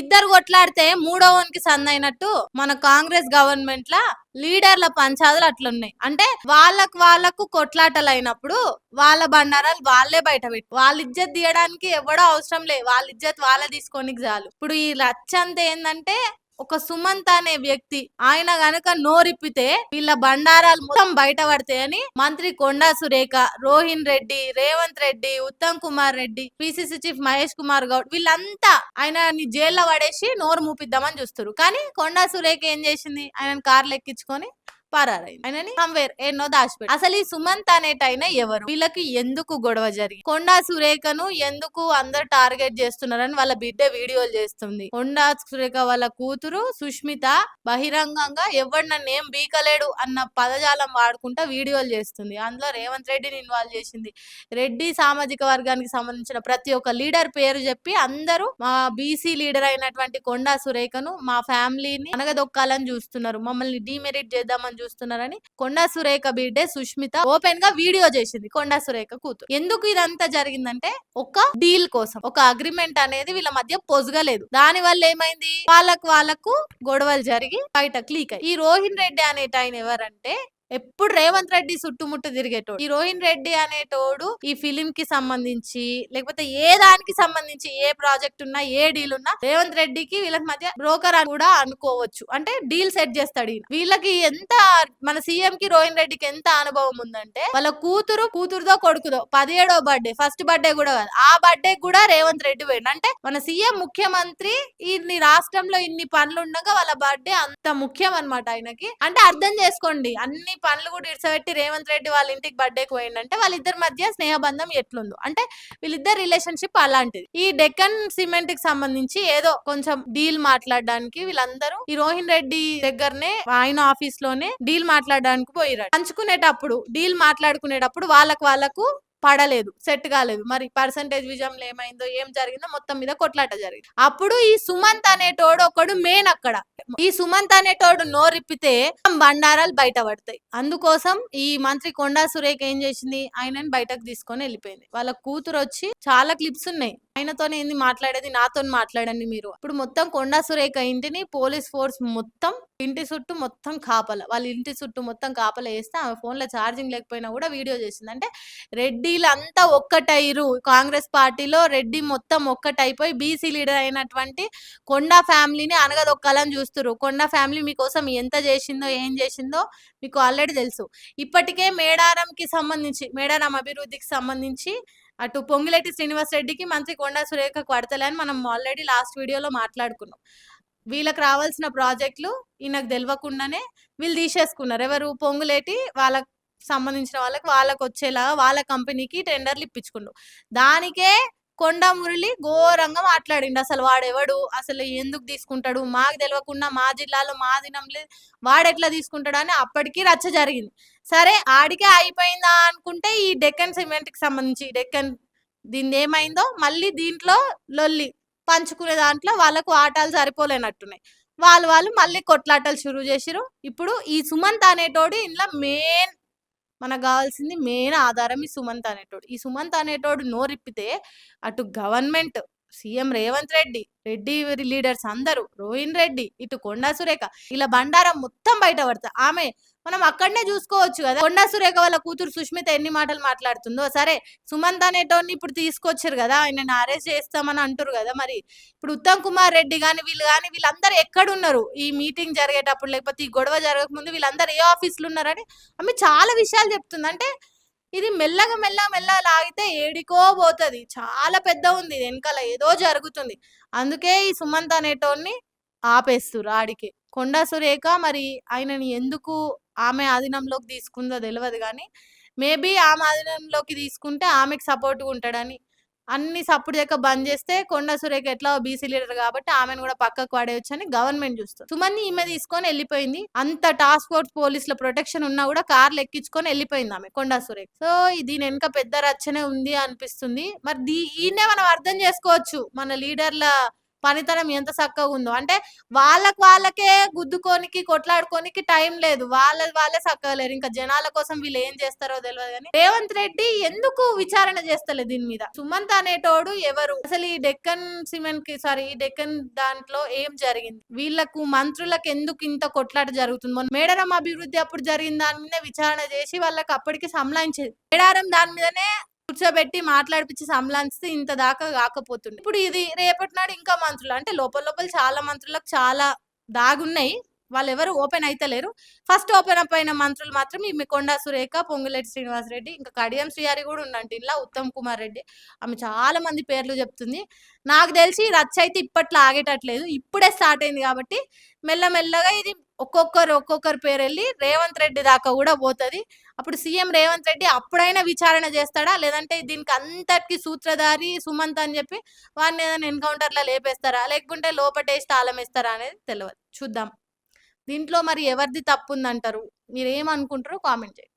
ఇద్దరు కొట్లాడితే మూడో వన్కి సందైనట్టు మన కాంగ్రెస్ గవర్నమెంట్ లా లీడర్ల పంచాదులు అట్లున్నాయి. అంటే వాళ్ళకు వాళ్ళకు కొట్లాటలు అయినప్పుడు వాళ్ళ బండారాలు వాళ్ళే బయట పెట్టి. వాళ్ళ ఇజ్జత్ తీయడానికి ఎవడో అవసరం లేదు వాళ్ళ ఇజ్జత్ వాళ్ళ తీసుకోనికి చాలు. ఇప్పుడు ఈ రచ్చంతా ఏంటంటే ఒక సుమంత్ అనే వ్యక్తి ఆయన గనక నోరిప్పితే వీళ్ళ బండారాలు మొత్తం బయటపడతాయని మంత్రి కొండా సురేఖ రోహిన్ రెడ్డి రేవంత్ రెడ్డి ఉత్తమ్ కుమార్ రెడ్డి పిసిసి చీఫ్ మహేష్ కుమార్ గౌడ్ వీళ్ళంతా ఆయనని జైల్లో పడేసి నోరు మూపిద్దామని చూస్తారు కానీ కొండా సురేఖ ఏం చేసింది? ఆయన కార్లు ఎక్కించుకొని పరారైంది. ఆయనని సమ్వేర్ ఎన్నో దాచిపెట్టి అసలు ఈ సుమంత్ అనేటైన ఎవరు? వీళ్ళకి ఎందుకు గొడవ జరిగింది? కొండా సురేఖను ఎందుకు అందరు టార్గెట్ చేస్తున్నారని వాళ్ళ బిడ్డ వీడియోలు చేస్తుంది. కొండా సురేఖ వాళ్ళ కూతురు సుష్మిత బహిరంగంగా ఎవడు నన్ను ఏం బీకలేడు అన్న పదజాలం వాడుకుంటా వీడియోలు చేస్తుంది. అందులో రేవంత్ రెడ్డిని ఇన్వాల్వ్ చేసింది. రెడ్డి సామాజిక వర్గానికి సంబంధించిన ప్రతి ఒక్క లీడర్ పేరు చెప్పి అందరూ మా బీసీ లీడర్ అయినటువంటి కొండా సురేఖను మా ఫ్యామిలీని అనగదొక్కాలని చూస్తున్నారు. మమ్మల్ని డిమెరిట్ చేద్దామని చూస్తున్నారని కొండా సురేఖ బిడ్డే సుష్మిత ఓపెన్గా వీడియో చేసింది కొండా సురేఖ కూతురు. ఎందుకు ఇదంతా జరిగిందంటే ఒక డీల్ కోసం ఒక అగ్రిమెంట్ అనేది వీళ్ళ మధ్య పొజగలేదు. దాని వల్ల ఏమైంది? వాళ్ళకు వాళ్ళకు గొడవలు జరిగి బయట క్లీక్ అయ్యి. ఈ రోహిన్ రెడ్డి అనేట ఆయన ఎవరంటే ఎప్పుడు రేవంత్ రెడ్డి చుట్టుముట్టు తిరిగేటోడు. ఈ రోహిన్ రెడ్డి అనేటోడు ఈ ఫిలిం కి సంబంధించి లేకపోతే ఏ దానికి సంబంధించి ఏ ప్రాజెక్ట్ ఉన్నా ఏ డీల్ ఉన్నా రేవంత్ రెడ్డికి వీళ్ళకి మధ్య బ్రోకర్ అని కూడా అనుకోవచ్చు. అంటే డీల్ సెట్ చేస్తాడు వీళ్ళకి ఎంత మన సీఎం కి రోహిన్ రెడ్డికి ఎంత అనుభవం ఉందంటే వాళ్ళ కూతురు కూతురుదో కొడుకుదో పదిహేడో బర్త్డే ఫస్ట్ బర్త్డే కూడా కాదు ఆ బర్త్డే కూడా రేవంత్ రెడ్డి పోయిండు. అంటే మన సీఎం ముఖ్యమంత్రి ఇన్ని రాష్ట్రంలో ఇన్ని పనులు ఉండగా వాళ్ళ బర్త్డే అంత ముఖ్యం అన్నమాట ఆయనకి. అంటే అర్థం చేసుకోండి అన్ని పనులు కూడా ఇడ్చబెట్టి రేవంత్ రెడ్డి వాళ్ళ ఇంటికి బర్త్డేకి పోయిండంటే వాళ్ళిద్దరి మధ్య స్నేహబంధం ఎట్లుందో. అంటే వీళ్ళిద్దరు రిలేషన్షిప్ అలాంటిది. ఈ డెక్కన్ సిమెంట్కి సంబంధించి ఏదో కొంచెం డీల్ మాట్లాడడానికి వీళ్ళందరూ ఈ రోహిన్ రెడ్డి దగ్గరనే ఆయన ఆఫీస్లోనే డీల్ మాట్లాడడానికి పోయిరాడు పంచుకునేటప్పుడు డీల్ మాట్లాడుకునేటప్పుడు వాళ్ళకు వాళ్ళకు పడలేదు సెట్ కాలేదు. మరి పర్సంటేజ్ విజయంలో ఏమైందో ఏం జరిగిందో మొత్తం మీద కొట్లాట జరిగింది. అప్పుడు ఈ సుమంత్ అనేటోడు ఒకడు మెయిన్ అక్కడ. ఈ సుమంత్ అనేటోడు నోరిప్పితే బండారాలు బయట పడతాయి అందుకోసం ఈ మంత్రి కొండా సురేఖ ఏం చేసింది? ఆయనని బయటకు తీసుకొని వెళ్ళిపోయింది. వాళ్ళ కూతురు వచ్చి చాలా క్లిప్స్ ఉన్నాయి. ఆయనతోనే ఏంది మాట్లాడేది? నాతో మాట్లాడండి మీరు. ఇప్పుడు మొత్తం కొండా సురేఖ ఇంటిని పోలీస్ ఫోర్స్ మొత్తం ఇంటి చుట్టూ మొత్తం కాపల. వాళ్ళ ఇంటి చుట్టూ మొత్తం కాపల వేస్తే ఆమె ఫోన్లో ఛార్జింగ్ లేకపోయినా కూడా వీడియో చేసింది. అంటే రెడ్డిలంతా ఒక్కటైరు కాంగ్రెస్ పార్టీలో రెడ్డి మొత్తం ఒక్కటైపోయి బీసీ లీడర్ అయినటువంటి కొండా ఫ్యామిలీని అనగదొక్కాలని చూస్తున్నారు కొండా ఫ్యామిలీ మీకోసం ఎంత చేసిందో ఏం చేసిందో మీకు ఆల్రెడీ తెలుసు. ఇప్పటికే మేడారంకి సంబంధించి మేడారం అభివృద్ధికి సంబంధించి అటు పొంగిరెడ్డి శ్రీనివాస్ రెడ్డికి మంత్రి కొండా సురేఖకు పడతలేని మనం ఆల్రెడీ లాస్ట్ వీడియోలో మాట్లాడుకున్నాం. వీళ్ళకి రావాల్సిన ప్రాజెక్టులు ఈయనకు తెలియకుండానే వీళ్ళు తీసేసుకున్నారు. ఎవరు? పొంగులేటి వాళ్ళకి సంబంధించిన వాళ్ళకి వాళ్ళకి వచ్చేలా వాళ్ళ కంపెనీకి టెండర్లు ఇప్పించుకున్నారు దానికే కొండ మురళి ఘోరంగా మాట్లాడిండు. అసలు వాడెవడు? అసలు ఎందుకు తీసుకుంటాడు? మాకు తెలియకుండా మా జిల్లాలో మా దినంలో వాడెట్లా తీసుకుంటాడు అని అప్పటికి రచ్చ జరిగింది. సరే ఆడికే అయిపోయిందా అనుకుంటే ఈ డెక్కన్ సిమెంట్కి సంబంధించి డెక్కన్ దీని ఏమైందో మళ్ళీ దీంట్లో లొల్లి పంచుకునే దాంట్లో వాళ్ళకు ఆటలు సరిపోలేనట్టున్నాయి. వాళ్ళు వాళ్ళు మళ్ళీ కొట్లాటలు షురూ చేసిరు ఇప్పుడు ఈ సుమంత్ అనేటోడు ఇంట్లో మెయిన్ మనకు కావాల్సింది మెయిన్ ఆధారం ఈ సుమంత్ అనేటోడు. ఈ సుమంత్ అనేటోడు నోరిప్పితే అటు government CM Revanth Reddy Reddy leaders అందరూ రోహిన్ రెడ్డి ఇటు కొండా సురేఖ ఇలా బండారం మొత్తం బయట పడతా. ఆమె మనం అక్కడనే చూసుకోవచ్చు కదా. కొండా సురేఖ వాళ్ళ కూతురు సుష్మిత ఎన్ని మాటలు మాట్లాడుతుందో. సరే సుమంత్ అనేటోని ఇప్పుడు తీసుకొచ్చారు కదా. ఆయనని అరెస్ట్ చేస్తామని అంటారు కదా మరి. ఇప్పుడు ఉత్తమ్ కుమార్ రెడ్డి కానీ వీళ్ళు కానీ వీళ్ళందరూ ఎక్కడున్నారు? ఈ మీటింగ్ జరిగేటప్పుడు లేకపోతే ఈ గొడవ జరగకముందు వీళ్ళందరూ ఏ ఆఫీసులు ఉన్నారని ఆమె చాలా విషయాలు చెప్తుంది. అంటే ఇది మెల్లగా మెల్ల మెల్ల లాగితే ఏడికో పోతుంది. చాలా పెద్ద ఉంది వెనకాల ఏదో జరుగుతుంది. అందుకే ఈ సుమంత్ అనేటోడిని ఆపేస్తురు ఆడికి. కొండా సురేఖ మరి ఆయనని ఎందుకు ఆమె ఆధీనంలోకి తీసుకుందో తెలియదు కానీ మేబీ ఆమె ఆధీనంలోకి తీసుకుంటే ఆమెకు సపోర్ట్గా ఉంటాడని అన్ని సప్పుడు చెక్క బంద్ చేస్తే కొండా సురేఖ ఎట్లా బీసీ లీడర్ కాబట్టి ఆమెను కూడా పక్కకు పడేయచ్చు అని గవర్నమెంట్ చూస్తుంది. సుమన్ని ఈమె తీసుకొని వెళ్ళిపోయింది. అంత టాస్క్ ఫోర్స్ పోలీసుల ప్రొటెక్షన్ ఉన్నా కూడా కార్లు ఎక్కించుకొని వెళ్ళిపోయింది ఆమె కొండా సురేఖ. సో దీని వెనుక పెద్ద రచ్చనే ఉంది అనిపిస్తుంది. మరి దీ ఈయనే మనం అర్థం చేసుకోవచ్చు. మన లీడర్ల పనితనం ఎంత చక్కగా ఉందో. అంటే వాళ్ళకి వాళ్ళకే గుద్దుకోనికి కొట్లాడుకోనికి టైం లేదు. వాళ్ళ వాళ్ళే చక్కగా లేరు. ఇంకా జనాల కోసం వీళ్ళు ఏం చేస్తారో తెలియదు కానీ రేవంత్ రెడ్డి ఎందుకు విచారణ చేస్తలేదు దీని మీద? సుమంత్ అనేటోడు ఎవరు? అసలు ఈ డెక్కన్ సిమెంట్కి సారీ ఈ డెక్కన్ దాంట్లో ఏం జరిగింది? వీళ్ళకు మంత్రులకు ఎందుకు ఇంత కొట్లాట జరుగుతుంది? మన మేడారం అభివృద్ధి అప్పుడు జరిగిన దాని మీద విచారణ చేసి వాళ్ళకి అప్పటికి సంలాయించేది మేడారం దాని మీదనే కూర్చోబెట్టి మాట్లాడిపించి సంలాంచితే ఇంత దాకా కాకపోతుంది ఇప్పుడు ఇది రేపటి నాడు ఇంకా మంత్రులు అంటే లోపల లోపల చాలా మంత్రులకు చాలా దాగున్నాయి. వాళ్ళు ఎవరు ఓపెన్ అయితలేరు. ఫస్ట్ ఓపెన్ అప్ అయిన మంత్రులు మాత్రం ఈమె కొండా సురేఖ పొంగులేటి శ్రీనివాస్ రెడ్డి ఇంకా కడియం శ్రీహరి కూడా ఉండండి ఇలా ఉత్తమ్ కుమార్ రెడ్డి. ఆమె చాలా మంది పేర్లు చెప్తుంది. నాకు తెలిసి రచ్చ అయితే ఇప్పట్లో ఆగేటట్లేదు. ఇప్పుడే స్టార్ట్ అయింది కాబట్టి మెల్లమెల్లగా ఇది ఒక్కొక్కరు ఒక్కొక్కరు పేరు వెళ్ళి రేవంత్ రెడ్డి దాకా కూడా పోతుంది. అప్పుడు సీఎం రేవంత్ రెడ్డి అప్పుడైనా విచారణ చేస్తాడా? లేదంటే దీనికి అంతటికి సూత్రధారి సుమంత్ అని చెప్పి వారిని ఏదైనా ఎన్కౌంటర్లో లేపేస్తారా? లేకుంటే లోపటేసి తాళం వేస్తారా అనేది తెలియదు చూద్దాం. దీంట్లో మరి ఎవరిది తప్పు ఉందంటారు మీరు ఏమనుకుంటారో కామెంట్ చేయండి.